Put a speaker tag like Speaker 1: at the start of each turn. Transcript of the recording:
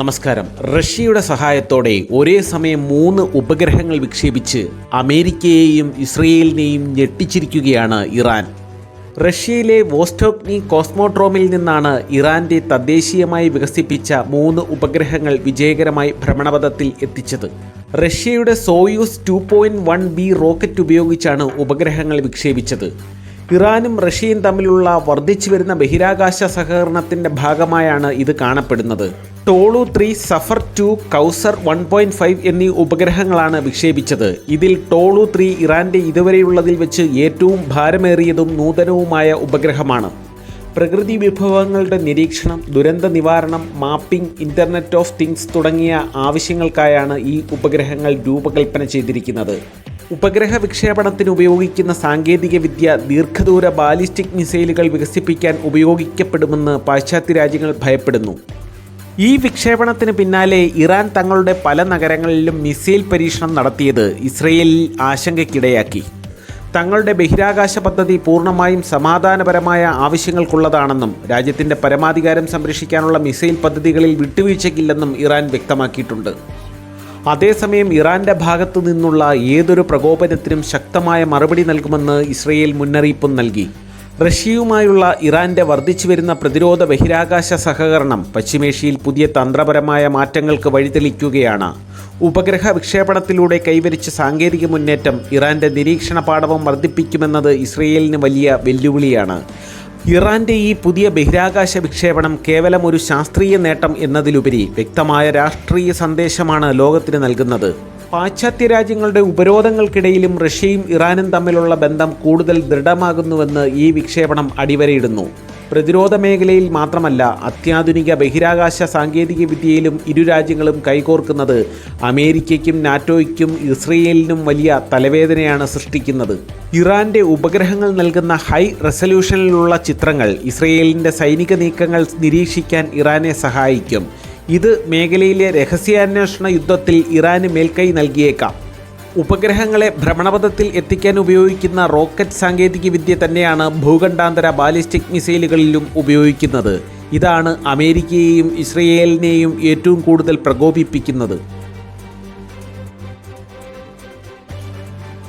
Speaker 1: നമസ്കാരം. റഷ്യയുടെ സഹായത്തോടെ ഒരേ സമയം മൂന്ന് ഉപഗ്രഹങ്ങൾ വിക്ഷേപിച്ച് അമേരിക്കയെയും ഇസ്രയേലിനെയും ഞെട്ടിച്ചിരിക്കുകയാണ് ഇറാൻ. റഷ്യയിലെ വോസ്റ്റോക്നി കോസ്മോട്രോമിൽ നിന്നാണ് ഇറാന്റെ തദ്ദേശീയമായി വികസിപ്പിച്ച മൂന്ന് ഉപഗ്രഹങ്ങൾ വിജയകരമായി ഭ്രമണപഥത്തിൽ എത്തിച്ചത്. റഷ്യയുടെ Soyuz two point one B rocket ഉപയോഗിച്ചാണ് ഉപഗ്രഹങ്ങൾ വിക്ഷേപിച്ചത്. ഇറാനും റഷ്യയും തമ്മിലുള്ള വർദ്ധിച്ചു വരുന്ന ബഹിരാകാശ സഹകരണത്തിന്റെ ഭാഗമായാണ് ഇത് കാണപ്പെടുന്നത്. Tolou three Zafar two Kowsar one point five എന്നീ ഉപഗ്രഹങ്ങളാണ് വിക്ഷേപിച്ചത്. ഇതിൽ ടോളു ത്രീ ഇറാന്റെ ഇതുവരെയുള്ളതിൽ വെച്ച് ഏറ്റവും ഭാരമേറിയതും നൂതനവുമായ ഉപഗ്രഹമാണ്. പ്രകൃതി വിഭവങ്ങളുടെ നിരീക്ഷണം ദുരന്ത നിവാരണം മാപ്പിംഗ് ഇന്റർനെറ്റ് ഓഫ് തിങ്സ് തുടങ്ങിയ ആവശ്യങ്ങൾക്കായാണ് ഈ ഉപഗ്രഹങ്ങൾ രൂപകൽപ്പന ചെയ്തിരിക്കുന്നത്. ഉപഗ്രഹ വിക്ഷേപണത്തിന് ഉപയോഗിക്കുന്ന സാങ്കേതികവിദ്യ ദീർഘദൂര ബാലിസ്റ്റിക് മിസൈലുകൾ വികസിപ്പിക്കാൻ ഉപയോഗിക്കപ്പെടുമെന്ന് പാശ്ചാത്യ രാജ്യങ്ങൾ ഭയപ്പെടുന്നു. ഈ വിക്ഷേപണത്തിന് പിന്നാലെ ഇറാൻ തങ്ങളുടെ പല നഗരങ്ങളിലും മിസൈൽ പരീക്ഷണം നടത്തിയത് ഇസ്രയേലിൽ ആശങ്കയ്ക്കിടയാക്കി. തങ്ങളുടെ ബഹിരാകാശ പദ്ധതി പൂർണമായും സമാധാനപരമായ ആവശ്യങ്ങൾക്കുള്ളതാണെന്നും രാജ്യത്തിന്റെ പരമാധികാരം സംരക്ഷിക്കാനുള്ള മിസൈൽ പദ്ധതികളിൽ വിട്ടുവീഴ്ചയ്ക്കില്ലെന്നും ഇറാൻ വ്യക്തമാക്കിയിട്ടുണ്ട്. അതേസമയം ഇറാന്റെ ഭാഗത്തു നിന്നുള്ള ഏതൊരു പ്രകോപനത്തിനും ശക്തമായ മറുപടി നൽകുമെന്ന് ഇസ്രയേൽ മുന്നറിയിപ്പും നൽകി. റഷ്യയുമായുള്ള ഇറാന്റെ വർദ്ധിച്ചു വരുന്ന പ്രതിരോധ ബഹിരാകാശ സഹകരണം പശ്ചിമേഷ്യയിൽ പുതിയ തന്ത്രപരമായ മാറ്റങ്ങൾക്ക് വഴിതെളിക്കുകയാണ്. ഉപഗ്രഹ വിക്ഷേപണത്തിലൂടെ കൈവരിച്ച സാങ്കേതിക മുന്നേറ്റം ഇറാന്റെ നിരീക്ഷണ പാടവം വർദ്ധിപ്പിക്കുമെന്നത് ഇസ്രയേലിന് വലിയ വെല്ലുവിളിയാണ്. ഇറാന്റെ ഈ പുതിയ ബഹിരാകാശ വിക്ഷേപണം കേവലം ഒരു ശാസ്ത്രീയ നേട്ടം എന്നതിലുപരി വ്യക്തമായ രാഷ്ട്രീയ സന്ദേശമാണ് ലോകത്തിന് നൽകുന്നത്. പാശ്ചാത്യ രാജ്യങ്ങളുടെ ഉപരോധങ്ങൾക്കിടയിലും റഷ്യയും ഇറാനും തമ്മിലുള്ള ബന്ധം കൂടുതൽ ദൃഢമാകുന്നുവെന്ന് ഈ വിക്ഷേപണം അടിവരയിടുന്നു. പ്രതിരോധ മേഖലയിൽ മാത്രമല്ല അത്യാധുനിക ബഹിരാകാശ സാങ്കേതിക വിദ്യയിലും ഇരു രാജ്യങ്ങളും കൈകോർക്കുന്നത് അമേരിക്കയ്ക്കും നാറ്റോയ്ക്കും ഇസ്രയേലിനും വലിയ തലവേദനയാണ് സൃഷ്ടിക്കുന്നത്. ഇറാന്റെ ഉപഗ്രഹങ്ങൾ നൽകുന്ന ഹൈ റെസല്യൂഷനിലുള്ള ചിത്രങ്ങൾ ഇസ്രയേലിന്റെ സൈനിക നീക്കങ്ങൾ നിരീക്ഷിക്കാൻ ഇറാനെ സഹായിക്കും. ഇത് മേഖലയിലെ രഹസ്യാന്വേഷണ യുദ്ധത്തിൽ ഇറാന് മേൽക്കൈ നൽകിയേക്കാം. ഉപഗ്രഹങ്ങളെ ഭ്രമണപഥത്തിൽ എത്തിക്കാൻ ഉപയോഗിക്കുന്ന റോക്കറ്റ് സാങ്കേതികവിദ്യ തന്നെയാണ് ഭൂഖണ്ഡാന്തര ബാലിസ്റ്റിക് മിസൈലുകളിലും ഉപയോഗിക്കുന്നത്. ഇതാണ് അമേരിക്കയെയും ഇസ്രയേലിനെയും ഏറ്റവും കൂടുതൽ പ്രകോപിപ്പിക്കുന്നത്.